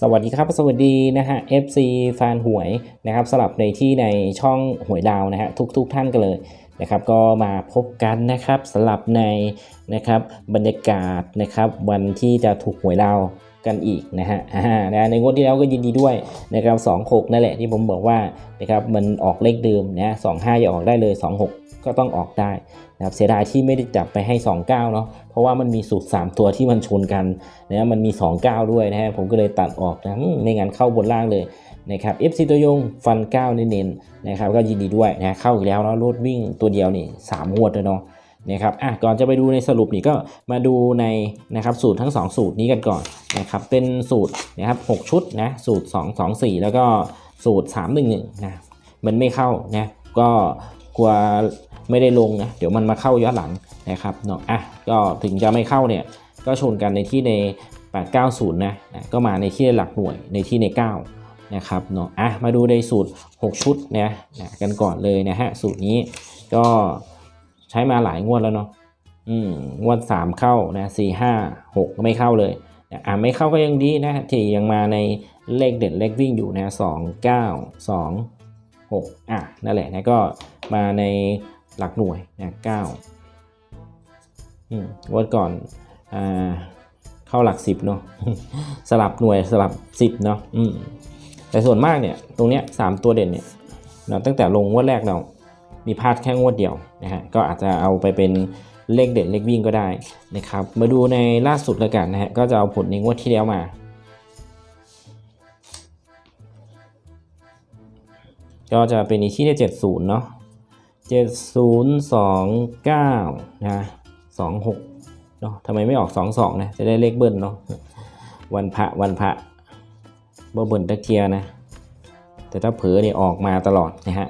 สวัสดีครับ สวัสดีนะฮะ FC แฟนหวยนะครับสลับในที่ในช่องหวยดาวนะฮะทุกๆทท่านกันเลย นะครับก็มาพบกันนะครับสลับในนะครับบรรยากาศนะครับวันที่จะถูกหวยดากันอีกนะฮะนะในงวดที่แล้วก็ยินดีด้วยนะครับสองหกนั่นแหละที่ผมบอกว่านะครับมันออกเลขเดิมนะสองห้าอย่าออกได้เลยสองหกก็ต้องออกได้นะครับเสียดายที่ไม่ได้จับไปให้ 29 เนาะเพราะว่ามันมีสูตร 3 ตัวที่มันชนกันนะมันมี 29 ด้วยนะฮะผมก็เลยตัดออกนะไม่งั้นเข้าบนล่างเลย นะครับ FC ตัวยงฟัน9เน้นๆนะครับก็ยินดีด้วยนะเข้าอีกแล้วเนาะรถวิ่งตัวเดียวนี่3งวดเลยเนาะนะครับอะก่อนจะไปดูในสรุปนี่ก็มาดูในนะครับสูตรทั้ง 2 สูตรนี้กันก่อนนะครับเป็นสูตรนะครับ6ชุดนะสูตร 2 2 4 แล้วก็สูตร 3 1 1นะมันไม่เข้านะก็กลัวไม่ได้ลงนะเดี๋ยวมันมาเข้าย้อนหลังนะครับเนาะอะก็ถึงจะไม่เข้าเนี่ยก็ชนกันในที่ใน 890นะนะก็มาในที่หลักหน่วยในที่ใน 9 นะครับเนาะอะมาดูในสูตร 6 ชุดนะนะกันก่อนเลยนะฮะสูตรนี้ก็ใช้มาหลายงวดแล้วเนาะอืมงวด 3 เข้านะ4 5 6ก็ไม่เข้าเลยนะอะไม่เข้าก็ยังดีนะที่ยังมาในเลขเด่นเลขวิ่งอยู่นะ2 9 2 6อะนั่นแหละนะก็มาในหลักหน่วยนะ9อืมงวดก่อนอ่าเข้าหลัก10เนาะสลับหน่วยสลับ10เนาะอืม แต่ส่วนมากเนี่ยตรงเนี้ยสามตัวเด่นเนี่ยเราตั้งแต่ลงงวดแรกเรา มีพลาดแค่งวดเดียวนะฮะก็อาจจะเอาไปเป็นเลขเด่นเลขวิ่งก็ได้นะครับมาดูในล่าสุดแล้วกันนะฮะก็จะเอาผลในงวดที่แล้วมาก็จะเป็นอีกที่ได้70 เนาะ7029 นะ26เนาะทำไมไม่ออก 22 นะ จะได้เลขเบิ้ลเนาะวันพระวันพระ เบิ้ลตะเทียนะ แต่ถ้าเผลอเนี่ยออกมาตลอดนะฮะ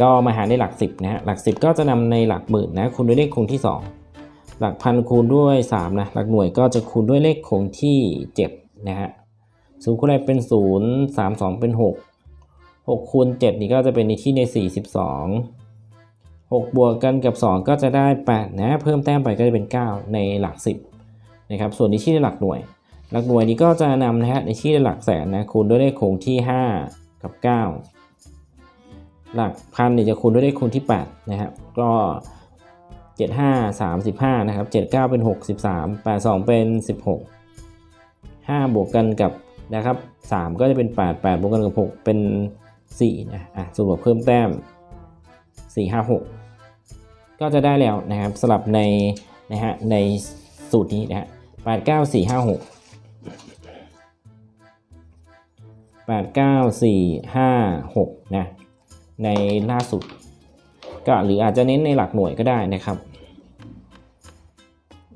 ก็มาหาในหลัก 10นะฮะ หลัก 10 ก็จะนำในหลักหมื่นนะคูณด้วยเลขคงที่ 2 หลักพันคูณด้วย3นะ หลักหน่วยก็จะคูณด้วยเลขคงที่7นะฮะศูนย์คูณอะไรเป็น 0 3 2 เป็น 6 6คูณ7นี่ก็จะเป็นในที่ใน 42 6 บวกกันกับ 2 ก็จะได้ 8 นะ เพิ่มแต้มไปก็จะเป็น 9 ในหลัก 10 นะครับ ส่วนในที่ในหลักหน่วย หลักหน่วยนี้ก็จะนำนะฮะในที่หลักแสนนะคูณด้วยเลขคงที่ 5 กับ 9 หลักพันนี่จะคูณด้วยเลขคูณที่8นะครับก็ 75 35นะครับ79 เป็น 63 82 เป็น 16 5 บวกกันกับนะครับ3ก็จะเป็น 8 8 บวกกันกับ 6 เป็น 4 นะอะส่วนบวกเพิ่มแต้ม 4 5 6 ก็จะได้แล้วนะครับสลับในนะฮะในสูตรนี้นะฮะ8 8 9 4 5 6นะในล่าสุด ก็หรืออาจจะเน้นในหลักหน่วยก็ได้นะครับ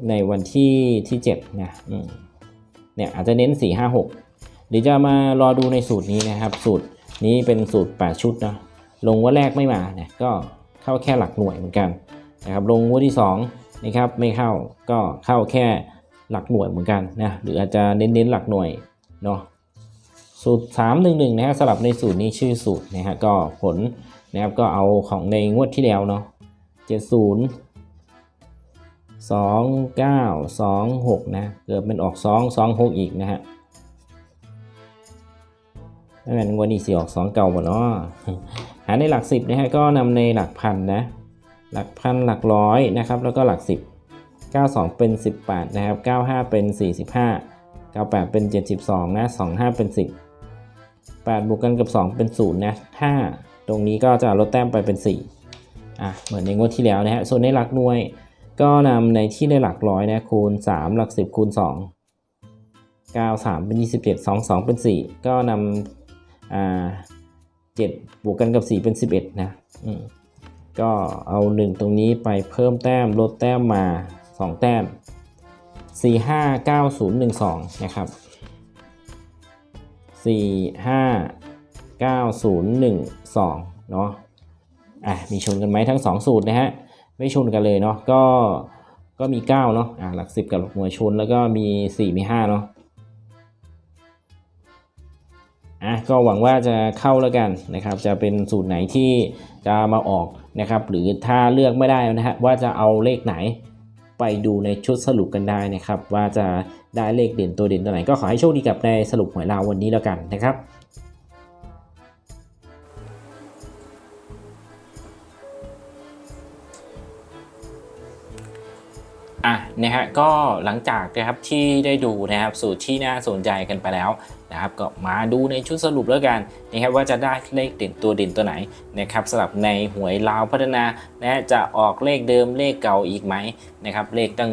ในวันที่ที่7นะเนี่ยอาจจะเน้น 4 5 6เดี๋ยวจะมารอดูในสูตรนี้นะครับ สูตรนี้เป็นสูตร 8 ชุดนะลงว่าแรกไม่มาเนี่ยก็เข้าแค่หลักหน่วยเหมือนกันนะครับลงงว่าที่2นะครับไม่เข้าก็เข้าแค่หลักหน่วยเหมือนกันนะหรืออาจจะเน้นๆหลักหน่วยเนาะ สูตร 3 1 1 นะฮะสลับในสูตรนี้ชื่อสูตรนะฮะก็ผลนะครับก็เอาของในงวดที่แล้วเนาะ70 2 9 2 6 นะเกิดเป็นออก 2 2 6 อีกนะฮะไม่เป็นงวดนี้สิออก 2 เก่าหมดเนาะหาในหลัก 10 นะฮะก็นำในหลักพันนะหลักพันหลักร้อยนะครับแล้วก็หลัก 10 92 เป็น 18 นะครับ 95 เป็น 45 98 เป็น 72 นะ 25 เป็น 10 8บวกกันกับ 2 เป็น0นะ5ตรงนี้ก็จะลดแต้มไปเป็น4อะเหมือนในงวดที่แล้วนะฮะส่วนในหลักหน่วย ก็นำในที่ในหลักร้อยนะคูณ 3 หลัก 10 คูณ 2 9 3 เป็น 27 2 2 เป็น 4 ก็นำอ่า7บวกกันกับ 4 เป็น 11 นะอืมก็เอา 1 ตรงนี้ไปเพิ่มแต้มลดแต้มมา 2 แต้ม 4 5 9 0 1 2 นะครับ 4 5 9 0 1 2เนาะอะมีชนกันไหมทั้ง 2 สูตรนะฮะไม่ชนกันเลยเนาะก็ก็มี 9 เนาะอ่าหลัก 10 กับหลักหน่วยชนแล้วก็มี 4 มี 5 เนาะอะก็หวังว่าจะเข้าแล้วกันนะครับ จะเป็นสูตรไหนที่จะมาออกนะครับ หรือถ้าเลือกไม่ได้นะฮะว่าจะเอาเลขไหนไปดูในชุดสรุปกันได้นะครับ ว่าจะ ได้เลขเด่นตัวเด่นตัวไหนก็ขอให้โชคดีกับในสรุปหวยลาววันนี้แล้วกันนะครับอะนะฮะก็หลังจากนะครับที่ได้ดูนะครับสูตรที่น่าสนใจกันไปแล้วนะครับก็มาดูในชุดสรุปแล้วกันนะครับว่าจะได้เลขเด่นตัวเด่นตัวไหนนะครับสำหรับในหวยลาวพัฒนานะจะออกเลขเดิมเลขเก่าอีกไหมนะครับเลขตั้ง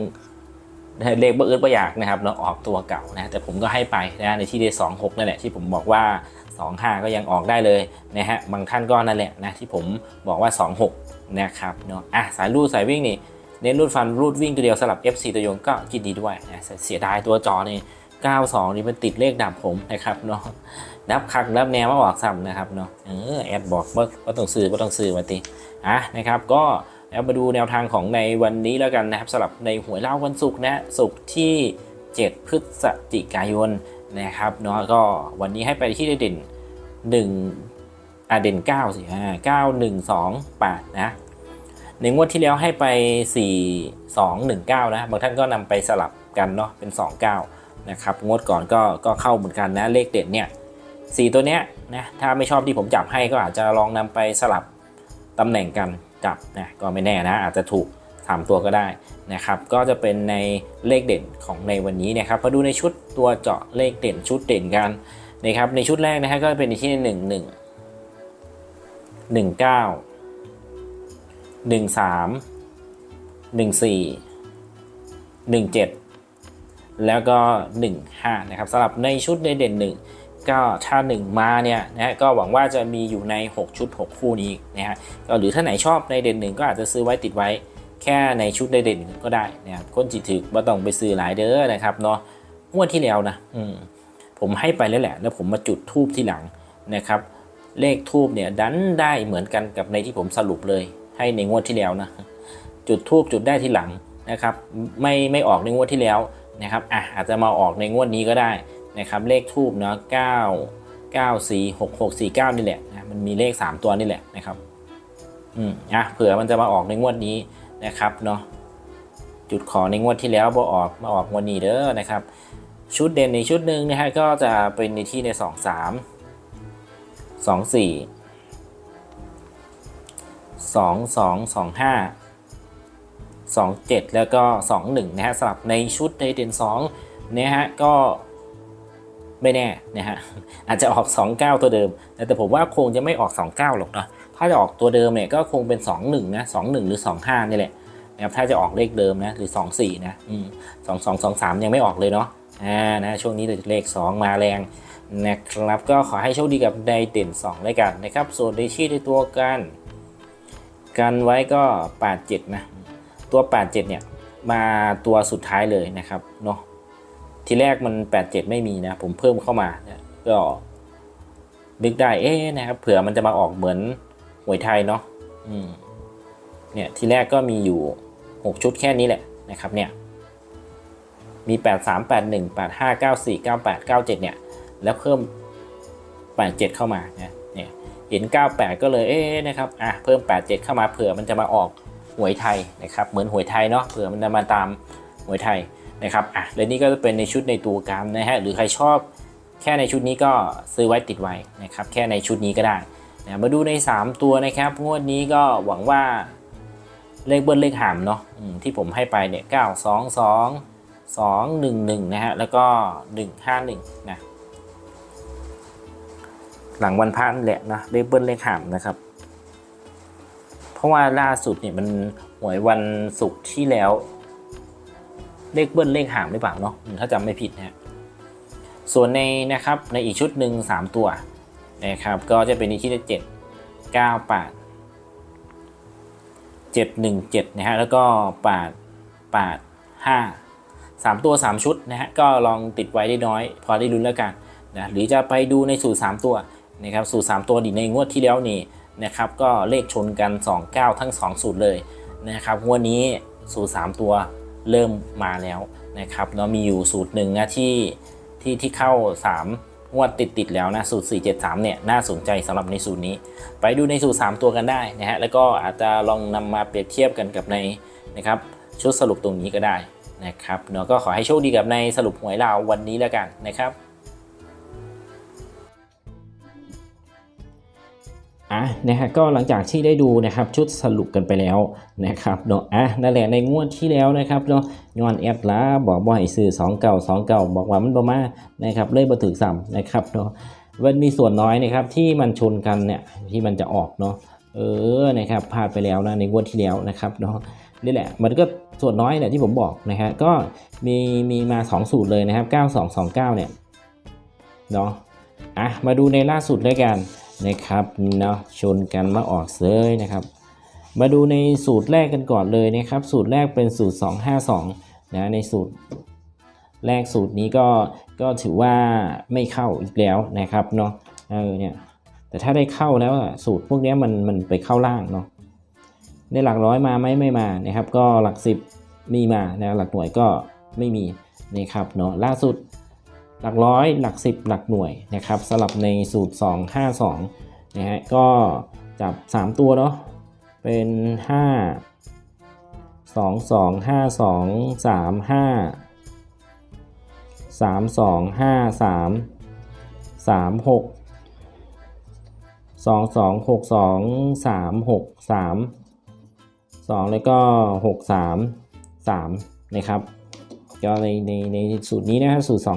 เลขบ่อื่นบ่อยากนะครับเนาะออกตัวเก่านะแต่ผมก็ให้ไปนะในที่ได้สองหกนั่นแหละที่ผมบอกว่า 2 5 ก็ยังออกได้เลยนะฮะบางท่านก็นั่นแหละนะที่ผมบอกว่า 2 6 นะครับเนาะอะสายรูดสายวิ่งนี่เน้นรูดฟันรูดวิ่งตัวเดียวสลับ FC ตัวยงก็ยินดีด้วยนะเสียดายตัวจอนี่92 นี่มันติดเลขดับผมนะครับเนาะดับคักดับแนวมาออกซ้ำนะครับเนาะเออแอดบอกว่าว่าต้องซื้อว่าต้องซื้อมาติอะนะครับก็ แล้วมาดูแนวทางของในวันนี้แล้วกันนะครับสำหรับในหวยเล่าวันศุกร์นะศุกร์ที่ 7 พฤศจิกายนนะครับเนาะก็วันนี้ให้ไปที่เด่น1อะเด่น9สิอ่า9 1 2 8นะในงวดที่แล้วให้ไป 4 2 1 9 นะบางท่านก็นำไปสลับกันเนาะเป็น 2 9 นะครับงวดก่อนก็ก็เข้าเหมือนกันนะเลขเด็ดเนี่ย4ตัวเนี้ยนะถ้าไม่ชอบที่ผมจับให้ก็อาจจะลองนำไปสลับตำแหน่งกัน จับนะก็ไม่แน่นะอาจจะถูก 3 ตัวก็ได้นะครับ ก็จะเป็นในเลขเด่นของในวันนี้นะครับมาดูในชุดตัวเจาะเลขเด่นชุดเด่นกันนะครับ ในชุดแรกนะฮะก็เป็นในที่1 1 1 9หนึ่งสามหนึ่งสี่หนึ่งเจ็ดแล้วก็หนึ่งห้านะครับสำหรับในชุดในเด่นหนึ่ง ก็ถ้าหนึ่งมาเนี่ยนะฮะก็หวังว่าจะมีอยู่ใน 6 ชุด 6 คู่นี้นะฮะก็หรือถ้าไหนชอบในเด่นหนึ่งก็อาจจะซื้อไว้ติดไว้ แค่ในชุดในเด่นหนึ่งก็ได้นะครับคนจิตถึกว่ต้องไปซื้อหลายเด้อนะครับเนาะงวดที่แล้วนะอืมผมให้ไปแล้วแหละ แล้วผมมาจุดทูบที่หลังนะครับ เลขทูบเนี่ยดันได้เหมือนกันกับในที่ผมสรุปเลย ให้ในงวดที่แล้วนะจุดทูบจุดได้ที่หลังนะครับ ไม่ไม่ออกในงวดที่แล้วนะครับอะอาจจะมาออกในงวดนี้ก็ได้ นะครับเลขทูบเนาะ9 9 4 6 6 4 9นี่แหละนะมันมีเลข3ตัวนี่แหละนะครับอืมอะเผื่อมันจะมาออกในงวดนี้นะครับเนาะจุดขอในงวดที่แล้วบ่ออกมาออกงวดนี้เด้อนะครับ ชุดเด่นในชุดหนึ่งนะฮะก็จะเป็นในที่ใน2 3 2 4สองสองสองห้าสองเจ็ดแล้วก็สองหนึ่งนะฮะสลับในชุดในเด่นสองนะฮะก็ ไม่แน่นะฮะอาจจะออก 29 ตัวเดิม แต่ผมว่าคงจะไม่ออก 29 หรอกเนาะถ้าจะออกตัวเดิมเนี่ยก็คงเป็น 21 นะ 21 หรือ 25 นี่แหละนะครับถ้าจะออกเลขเดิมนะหรือ 24 นะอืม22 23ยังไม่ออกเลยเนาะอ่านะช่วงนี้เลข 2 มาแรงนะครับก็ขอให้โชคดีกับในเด่น2เลยกันนะครับ ส่วนในที่ในตัวกัน กันไว้ก็ 87 นะ ตัว 87 เนี่ยมาตัวสุดท้ายเลยนะครับเนาะ ทีแรกมัน 87 ไม่มีนะ ผมเพิ่มเข้ามาเนี่ยก็นึกได้เอ๊นะครับ เผื่อมันจะมาออกเหมือนหวยไทยเนาะอืมเนี่ยทีแรกก็มีอยู่ 6 ชุดแค่นี้แหละนะครับเนี่ยมี 83 81 85 94 98 97 เนี่ย แล้วเพิ่ม 87 เข้ามานะเนี่ยเห็น 98 ก็เลยเอ๊ะนะครับอะเพิ่ม 87 เข้ามาเผื่อมันจะมาออกหวยไทยนะครับ เหมือนหวยไทยเนาะเผื่อมันจะมาตามหวยไทย นะครับอะและนี่ก็จะเป็นในชุดในตัวกรรมนะฮะหรือใครชอบแค่ในชุดนี้ก็ซื้อไว้ติดไว้นะครับแค่ในชุดนี้ก็ได้นะมาดูใน 3 ตัวนะครับงวดนี้ก็หวังว่าเลขเบิ้ลเลขหามเนาะที่ผมให้ไปเนี่ย9 2 2 2 1 1นะฮะแล้วก็151นะหลังวันพระนั่นแหละนะเลขเบิ้ลเลขหามนะครับ เพราะว่าล่าสุดเนี่ยมันหวยวันศุกร์ที่แล้ว เลขเบิ้ลเลขหามหรือเปล่าเนาะถ้าจำไม่ผิดนะฮะส่วนในนะครับในอีกชุดหนึ่งสามตัวนะครับก็จะเป็นในที่เจ็ดเก้าแปดเจ็ดหนึ่งเจ็ดนะฮะแล้วก็แปดแปดห้าสามตัวสามชุดนะฮะก็ลองติดไว้ได้น้อย พอได้ลุ้นแล้วกันนะหรือจะไปดูในสูตรสามตัวนะครับสูตรสามตัวดีในงวดที่แล้วนี่นะครับก็เลขชนกัน 2 9 ทั้ง 2 สูตรเลยนะครับงวดนี้สูตร 3 ตัว เริ่มมาแล้วนะครับเนาะมีอยู่สูตรหนึ่งนะที่ที่ที่เข้า 3 งวดติดติดแล้วนะสูตร 473 เนี่ยน่าสนใจสำหรับในสูตรนี้ ไปดูในสูตร 3 ตัวกันได้นะฮะแล้วก็อาจจะลองนำมาเปรียบเทียบกันกับในนะครับชุดสรุปตรงนี้ก็ได้นะครับเนาะก็ขอให้โชคดีกับในสรุปหวยลาววันนี้แล้วกันนะครับ อะนะฮะก็หลังจากที่ได้ดูนะครับชุดสรุปกันไปแล้วนะครับเนาะอะนั่นแหละในงวดที่แล้วนะครับเนาะย้อนแอดล้าบอกว่าให้ซื้อ2เก่า2เก่าบอกว่ามันประมานะครับเลยบ่ถึกซ้ำนะครับเนาะมันมีส่วนน้อยนะครับที่มันชนกันเนี่ยที่มันจะออกเนาะเออนะครับพลาดไปแล้วนะในงวดที่แล้วนะครับเนาะนี่แหละมันก็ส่วนน้อยแหละที่ผมบอกนะฮะก็มีมีมา 2 สูตรเลยนะครับ 9229เนี่ยเนาะอะมาดูในล่าสุดเลยกัน นะครับเนาะชนกันมาออกเซยนะครับ มาดูในสูตรแรกกันก่อนเลยนะครับ สูตรแรกเป็นสูตร 252นะในสูตรแรกสูตรนี้ก็ก็ถือว่าไม่เข้าอีกแล้วนะครับเนาะเออเนี่ยแต่ถ้าได้เข้าแล้วสูตรพวกนี้มันมันไปเข้าล่างเนาะในหลักร้อยมาไหมไม่มานะครับ ก็หลักสิบมีมานะหลักหน่วยก็ไม่มีนะครับเนาะล่าสุด หลักร้อย หลักสิบหลักหน่วยนะครับสลับในสูตร 252นะฮะก็จับ 3 ตัวเนาะเป็น 5 2 2 5 2 3 5 3 2 5 3 3 6 2 2 6 2 3 6 3 2 แล้วก็ 6 3 3 นะครับ ก็ในในในสูตรนี้นะครับสูตร 252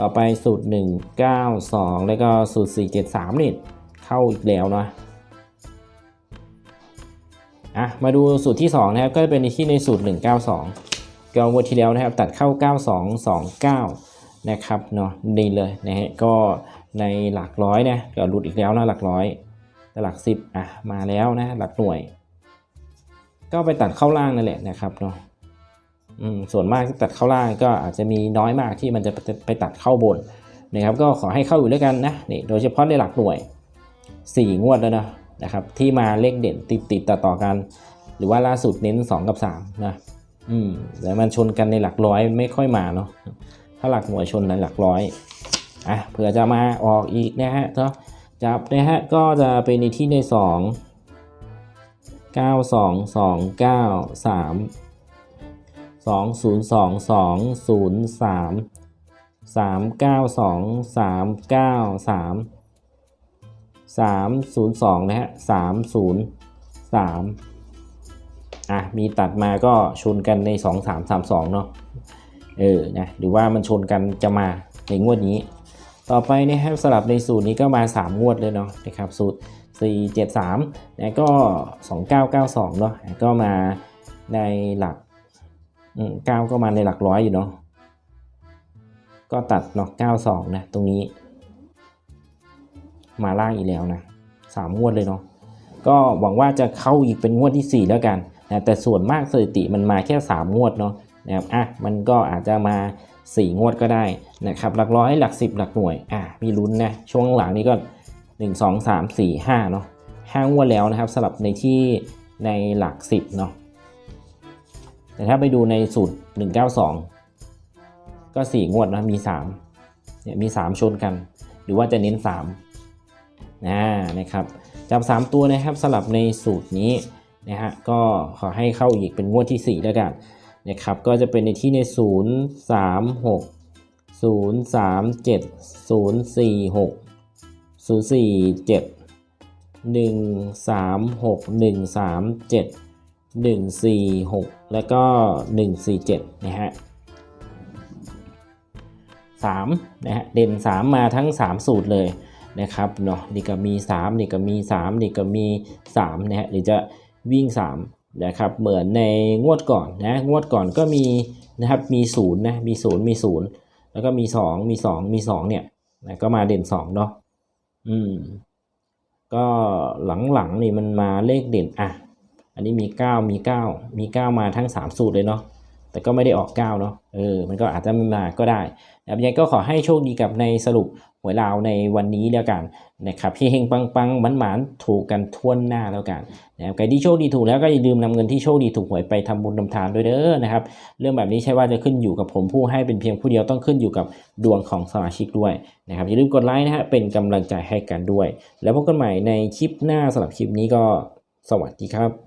ต่อไปสูตร 192 แล้วก็สูตร 473นี่เข้าอีกแล้วเนาะอะมาดูสูตรที่ 2 นะครับ ก็เป็นที่ในสูตร 192ก็งวดที่แล้วนะครับตัดเข้า 9229 นะครับเนาะนี่เลยนะฮะก็ในหลักร้อยนะก็หลุดอีกแล้วนะหลักร้อยแต่หลัก 10อะมาแล้วนะหลักหน่วย ก็ไปตัดเข้าล่างนั่นแหละนะครับเนาะส่วนมากที่ตัดเข้าล่างก็อาจจะมีน้อยมากที่มันจะไปตัดเข้าบนนะครับ ก็ขอให้เข้าอยู่ด้วยกันนะนี่โดยเฉพาะในหลักหน่วย 4 งวดแล้วนะนะครับ ที่มาเลขเด่นติดติดต่อต่อกัน หรือว่าล่าสุดเน้น 2 กับ3นะอืมแต่มันชนกันในหลักร้อยไม่ค่อยมาเนาะถ้าหลักหน่วยชนในหลักร้อยอะเผื่อจะมาออกอีกนะฮะก็จับนะฮะก็จะเป็นในที่ใน2 เก้าสองสองเก้าสามสองศูนย์สองสองศูนย์สามสามเก้าสองสามเก้าสามสามศูนย์สองนะฮะสามศูนย์สามอะมีตัดมาก็ชนกันในสองสามสามสองเนาะเออนะหรือว่ามันชนกันจะมาในงวดนี้ ต่อไปนะครับสลับในสูตรนี้ก็มา 3 งวดเลยเนาะนะครับสูตร 473นะก็ 2992 เนาะก็มาในหลัก9ก็มาในหลักร้อยอยู่เนาะก็ตัดเนาะ92 นะ ตรงนี้ มาล่างอีกแล้วนะ 3 งวดเลยเนาะก็หวังว่าจะเข้าอีกเป็นงวดที่ 4 แล้วกันนะแต่ส่วนมากสถิติมันมาแค่ 3 งวดเนาะนะครับอะมันก็อาจจะมา 4 งวดก็ได้นะครับหลักร้อยหลัก 10 หลักหน่วยอะมีลุ้นนะช่วงหลังนี้ก็ 1 2 3 4 5เนาะ5งวดแล้วนะครับสลับในที่ในหลัก 10เนาะแต่ถ้าไปดูในสูตร 192 ก็ 4 งวดนะมี3เนี่ยมี 3 ชนกัน หรือว่าจะเน้น3นะนะครับจับ 3 ตัวนะครับสลับในสูตรนี้นะฮะก็ขอให้เข้าอีกเป็นงวดที่ 4 แล้วกันนะครับก็จะเป็นในที่ใน 0 3 6 0 3 7 0 4 6 0 4 7 1 3 6 1 3 7 1 4 6แล้วก็1 4 7นะฮะ3นะฮะเด่น3มาทั้ง3สูตรเลยนะครับเนาะนี่ก็มี3นี่ก็มี3นี่ก็มี3นะฮะหรือจะวิ่ง3นะครับเหมือนในงวดก่อนนะงวดก่อนก็มีนะครับมี0นย์นะมี0มี0แล้วก็มี2มี2มี2เนี่ยนะก็มาเด่น2เนาะ อืม ก็หลังๆนี่มันมาเลขเด่นอะ อันนี้มีเก้ามีเก้ามีเก้ามาทั้งสามสูตรเลยเนาะ แต่ก็ไม่ได้ออก9เนาะเออมันก็อาจจะไม่มาก็ได้นะครับยังไงก็ขอให้โชคดีกับในสรุปหวยลาวในวันนี้แล้วกันนะครับเฮงๆปังๆมันหมานถูกกันท่วหน้าแล้วกันนะครับใครที่โชคดีถูกแล้วก็อย่าลืมนำเงินที่โชคดีถูกหวยไปทำบุญทำทานด้วยเด้อนะครับเรื่องแบบนี้ใช่ว่าจะขึ้นอยู่กับผมผู้ให้เป็นเพียงผู้เดียวต้องขึ้นอยู่กับดวงของสมาชิกด้วยนะครับอย่าลืมกดไลค์นะฮะเป็นกำลังใจให้กันด้วย แล้วพบกันใหม่ในคลิปหน้าสำหรับคลิปนี้ก็สวัสดีครับ